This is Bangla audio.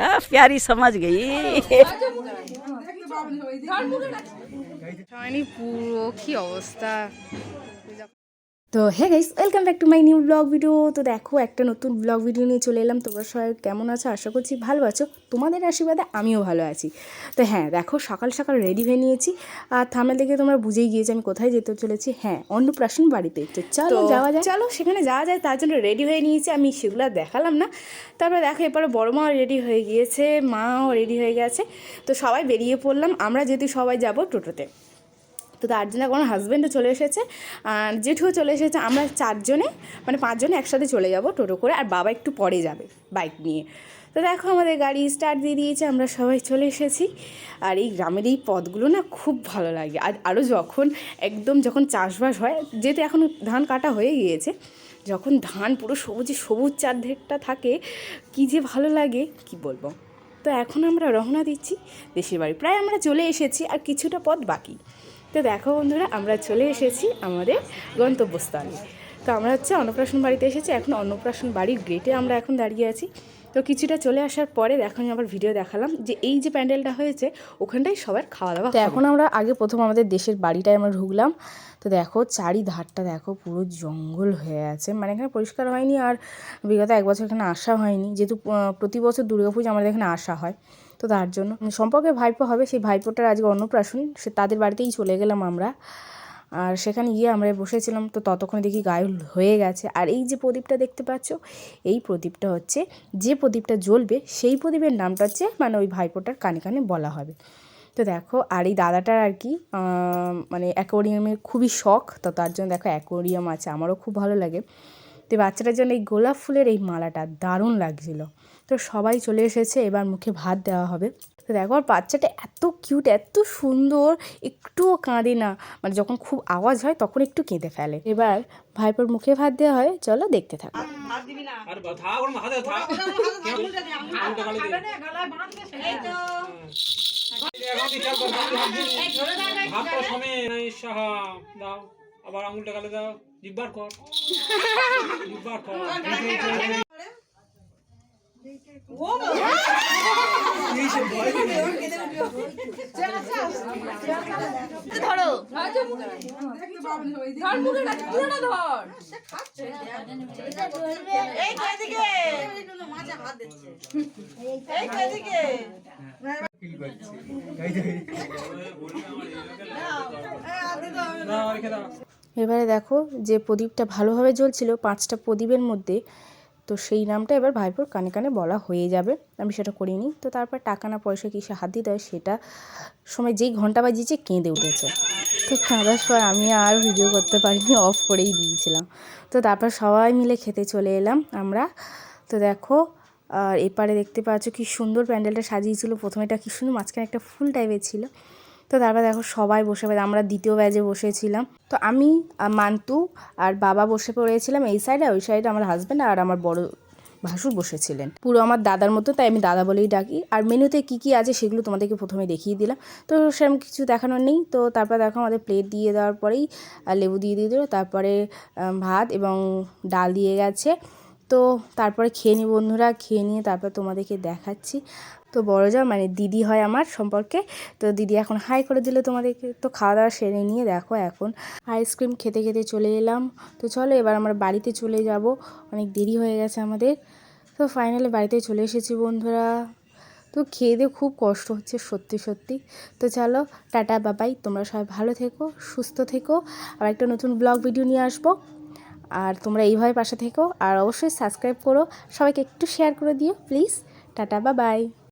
आ, प्यारी समझ गई হয়নি পুরো কি অবস্থা তো হ্যাঁ guys welcome back to my new blog video তো দেখো একটা নতুন ব্লগ ভিডিও নিয়ে চলে এলাম। তোমরা সবাই কেমন আছো? আশা করছি ভালো আছো। তোমাদের আশীর্বাদে আমিও ভালো আছি। তো হ্যাঁ দেখো সকাল সকাল রেডি হয়ে নিয়েছি। আর থামেল দেখে তোমরা বুঝেই গিয়েছি আমি কোথায় যেতে চলেছি। হ্যাঁ অন্নপ্রাশন বাড়িতে। তো চলো যাওয়া যায় চলো সেখানে যাওয়া যায় তার জন্য রেডি হয়ে নিয়েছি। আমি সেগুলো দেখালাম না। তারপরে দেখো এরপরে বড় মাও রেডি হয়ে গিয়েছে মাও রেডি হয়ে গেছে। তো সবাই বেরিয়ে পড়লাম। আমরা যেহেতু সবাই যাব টোটোতে। তো তার জন্য কোনো হাজব্যান্ডও চলে এসেছে। আর জেঠুও চলে এসেছে। আমরা চারজনে মানে পাঁচজনে একসাথে চলে যাব টোটো করে, আর বাবা একটু পরে যাবে বাইক নিয়ে। তো দেখো আমাদের গাড়ি স্টার্ট দিয়ে দিয়েছে, আমরা সবাই চলে এসেছি। আর এই গ্রামের এই পথগুলো না খুব ভালো লাগে। আর আরও যখন একদম যখন চাষবাস হয়, যেহেতু এখন ধান কাটা হয়ে গিয়েছে, যখন ধান পুরো সবুজে সবুজ চারদিকটা থাকে, কী যে ভালো লাগে, কি বলব? তো এখন আমরা রওনা দিচ্ছি দেশের বাড়ি। প্রায় আমরা চলে এসেছি, আর কিছুটা পথ বাকি। তো দেখো বন্ধুরা আমরা চলে এসেছি আমাদের গন্তব্যস্থলে। তো আমরা হচ্ছে অন্নপ্রাশন বাড়িতে এসেছি এখন অন্নপ্রাশন বাড়ির গেটে আমরা এখন দাঁড়িয়ে আছি। তো কিছুটা চলে আসার পরে দেখো আমি আবার ভিডিও দেখালাম যে এই যে প্যান্ডেলটা হয়েছে ওখানটাই সবার খাওয়া দাওয়া তো এখন আমরা আগে প্রথম আমাদের দেশের বাড়িটায় আমরা ঢুকলাম। তো দেখো চারিধারটা দেখো পুরো জঙ্গল হয়ে আছে। মানে এখানে পরিষ্কার হয়নি আর বিগত এক বছর এখানে আসা হয়নি। যেহেতু প্রতি বছর দুর্গাপুজো আমাদের এখানে আসা হয়। তো তার জন্য। সম্পর্কে ভাইপো হবে, সেই ভাইপোটার আজকে অন্নপ্রাশন, সে তাদের বাড়িতেই চলে গেলাম আমরা। আর সেখানে গিয়ে আমরা বসেছিলাম, তো ততক্ষণে দেখি গায়ে হয়ে গেছে। আর এই যে প্রদীপটা দেখতে পাচ্ছ, এই প্রদীপটা হচ্ছে, যে প্রদীপটা জ্বলবে, সেই প্রদীপের নামটা হচ্ছে মানে ওই ভাইপোটার কানে কানে বলা হবে। তো দেখো, আর এই দাদাটার আর কি মানে অ্যাকোরিয়ামের খুবই শখ, তো তার জন্য দেখো অ্যাকোরিয়াম আছে, আমারও খুব ভালো লাগে। তো বাচ্চাটার জন্য এই গোলাপ ফুলের এই মালাটা দারুণ লাগছিল। তো সবাই চলে এসেছে এবার মুখে ভাত দেওয়া হবে। তো দেখো আর বাচ্চাটা এত কিউট এত সুন্দর একটুও কাঁদে না। মানে যখন খুব আওয়াজ হয় তখন একটু কেঁদে ফেলে। এবার ভাইপোর মুখে ভাত দেওয়া হয় চলো দেখতে থাকো। থাক ওর আঙুলটা গালে দে। এখন কি চাল করব? হাত দিন। হাতটা সমেত, এই সাহা, দাও আবার আঙুলটা গালে দাও জিব্বার কর জিব্বার কর দাও রেখে দাও এবারে দেখো যে প্রদীপটা ভালোভাবে জ্বলছিল, পাঁচটা প্রদীপের মধ্যে, তো সেই নামটা এবার ভাইপোর কানে কানে বলা হয়ে যাবে। আমি সেটা করিনি। তো তারপর টাকা না পয়সা কিসে হাত দিতে হয় সেটা সময় যেই ঘণ্টা বাজিয়েছে কেঁদে উঠেছে। তো কাঁদার পর আমি আর ভিডিও করতে পারিনি, অফ করেই দিয়েছিলাম। তো তারপর সবাই মিলে খেতে চলে এলাম আমরা। তো দেখো, আর এপারে দেখতে পাচ্ছ কি সুন্দর প্যান্ডেলটা সাজিয়েছিল। প্রথমে এটা কি সুন্দর, মাঝখানে একটা ফুল টাইপের ছিল। তো তারপর দেখো সবাই বসে পড়ে, আমরা দ্বিতীয় ব্যাজে বসেছিলাম। তো আমি মান্তু আর বাবা বসে পড়েছিলাম এই সাইডে ওই সাইডে আমার হাজব্যান্ড আর আমার বড় ভাসুর বসেছিলেন। পুরো আমার দাদার মতো, তাই আমি দাদা বলেই ডাকি। আর মেনুতে কি কি আছে সেগুলো তোমাদেরকে প্রথমে দেখিয়ে দিলাম। তো সেরকম কিছু দেখানোর নেই। তো তারপর দেখো আমাদের প্লেট দিয়ে দেওয়ার পরেই লেবু দিয়ে দিয়ে দিল। তারপরে ভাত এবং ডাল দিয়ে গেছে। তো তারপরে খেয়ে নিই বন্ধুরা, খেয়ে নিয়ে তারপর তোমাদেরকে দেখাচ্ছি। তো বড় যা মানে দিদি হয় আমার সম্পর্কে, তো দিদি এখন হাই করে দিল তোমাদেরকে। তো খাওয়া দাওয়া সেরে নিয়ে দেখো এখন আইসক্রিম খেতে খেতে চলে এলাম। তো চলো এবার আমরা বাড়িতে চলে যাব। অনেক দেরি হয়ে গেছে আমাদের। তো ফাইনালি বাড়িতে চলে এসেছি বন্ধুরা। তো খেয়ে দিয়ে খুব কষ্ট হচ্ছে সত্যি সত্যি। তো চলো, টাটা বাবাই তোমরা সবাই ভালো থেকো, সুস্থ থেকো। আর একটা নতুন ব্লগ ভিডিও নিয়ে আসব। আর তোমরা এইভাবে পাশে থেকো আর অবশ্যই সাবস্ক্রাইব করো। সবাইকে একটু শেয়ার করে দিও প্লিজ টাটা বা বাই